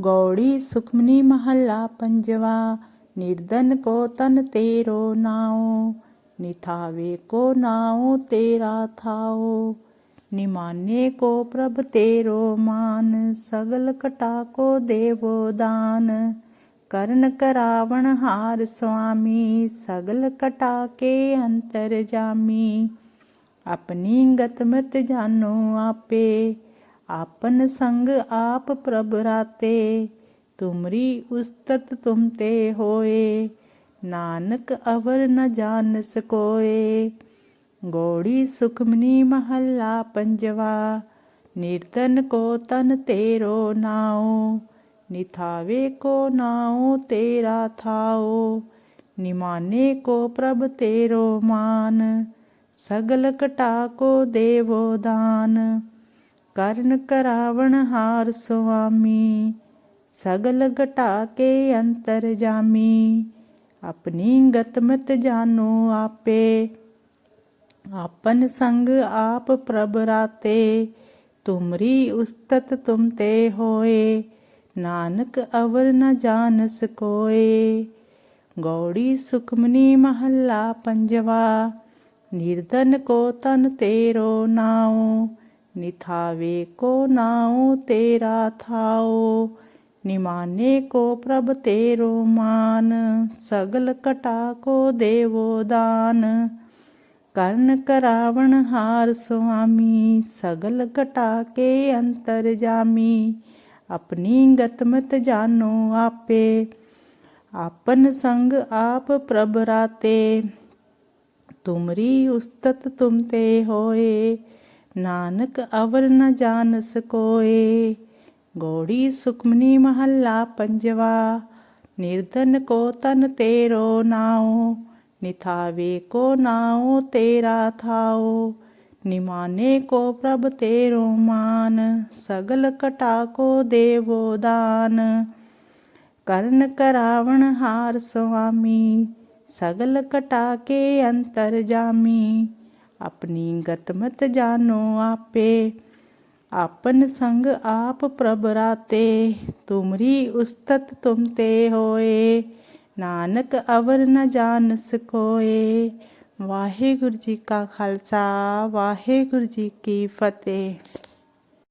ਗੌੜੀ ਸੁਖਮਨੀ ਮਹੱਲਾ ਪੰਜਵਾ, ਨਿਰਧਨ ਕੋ ਤਨ ਤੇਰੋ ਨਾਉ, ਨਿਥਾਵੇ ਕੋ ਨਾਉ ਤੇਰਾ ਥਾਉ, ਨਿਮਾਨੇ ਕੋ ਪ੍ਰਭ ਤੇਰੋ ਮਾਨ, ਸਗਲ ਕਟਾ ਕੋ ਦੇਵੋ ਦਾਨ, ਕਰਨ ਕਰਾਵਣ ਹਾਰ ਸੁਆਮੀ, ਸਗਲ ਕਟਾ ਕੇ ਅੰਤਰ ਜਾਮੀ, ਆਪਣੀ ਗਤਮਤ ਜਾਨੋ ਆਪੇ ਆਪਨ ਸੰਗ ਆਪ ਪ੍ਰਭ ਰਾਤੇ, ਤੁਮਰੀ ਉਸਤਤ ਤੁਮ ਤੇ ਹੋਏ, ਨਾਨਕ ਅਵਰ ਨ ਜਾਣ ਸਕੋਏ। ਗੋੜੀ ਸੁਖਮਨੀ ਮਹੱਲਾ ਪੰਜਵਾ, ਨਿਰਤਨ ਕੋ ਤਨ ਤੇਰੋ ਨਾਉ, ਨਿਥਾਵੇ ਕੋ ਨਾਉ ਤੇਰਾ ਥਾਉ, ਨਿਮਾਨੇ ਕੋ ਪ੍ਰਭ ਤੇਰੋ ਮਾਨ, ਸਗਲ ਕਟਾ ਕੋ ਦੇਵੋ ਦਾਨ। ਕਰਨ ਕਰਾਵਣ ਹਾਰ ਸੁਆਮੀ, ਸਗਲ ਘਟਾ ਕੇ ਅੰਤਰ ਜਾਮੀ, ਆਪਣੀ ਗਤਮਤ ਜਾਨੋ ਆਪੇ। ਆਪਨ ਸੰਗ ਆਪ ਪ੍ਰਭ ਰਾਤੇ, ਤੁਮਰੀ ਉਸਤਤ ਤੁਮ ਤੇ ਹੋਏ, ਨਾਨਕ ਅਵਰ ਨ ਜਾਣ ਸਕੋਏ। ਗੌੜੀ ਸੁਖਮਨੀ ਮਹੱਲਾ ਪੰਜਵਾ, ਨਿਰਧਨ ਕੋ ਤਨ ਤੇਰੋ ਨਾਉ ਨਿਥਾਵੇ ਕੋ ਨਾਉ ਤੇਰਾ ਥਾਉ, ਨਿਮਾਨੇ ਕੋ ਪ੍ਰਭ ਤੇਰੋ ਮਾਨ, ਸਗਲ ਕਟਾ ਕੋ ਦੇਵੋ ਦਾਨ। ਕਰਨ ਕਰਾਵਣ ਹਾਰ ਸੁਆਮੀ, ਸਗਲ ਘਟਾ ਕੇ ਅੰਤਰ ਜਾਮੀ, ਆਪਣੀ ਗਤਮਤ ਜਾਨੋ ਆਪੇ। ਆਪਨ ਸੰਗ ਆਪ ਪ੍ਰਭ ਰਾਤੇ, ਤੁਮਰੀ ਉਸਤਤ ਤੁਮ ਤੇ ਹੋਏ। ਨਾਨਕ ਅਵਰ ਨ ਜਾਣ ਸਕੋਏ। ਗੋੜੀ ਸੁਖਮਨੀ ਮਹੱਲਾ ਪੰਜਵਾ, ਨਿਰਧਨ ਕੋ ਤਨ ਤੇਰੋ ਨਾਉ, ਨਿਥਾਵੇ ਕੋ ਨਾਉ ਤੇਰਾ ਥਾਉ, ਨਿਮਾਨੇ ਕੋ ਪ੍ਰਭ ਤੇਰੋ ਮਾਨ, ਸਗਲ ਕਟਾ ਕੋ ਦੇਵੋ ਦਾਨ। ਕਰਨ ਕਰਾਵਣ ਹਾਰ ਸੁਆਮੀ, ਸਗਲ ਕਟਾ ਕੇ ਅੰਤਰ ਜਾਮੀ ਆਪਣੀ ਗਤਮਤ ਜਾਣੋ ਆਪੇ। ਆਪਨ ਸੰਗ ਆਪ ਪ੍ਰਭ ਰਾਤੇ, ਤੁਮਰੀ ਉਸਤਤ ਤੁਮ ਤੇ ਹੋਏ। ਨਾਨਕ ਅਵਰ ਨ ਜਾਣ ਸਕੋਏ ਵਾਹਿਗੁਰੂ ਜੀ ਕਾ ਖਾਲਸਾ, ਵਾਹਿਗੁਰੂ ਜੀ ਕੀ ਫਤਿਹ।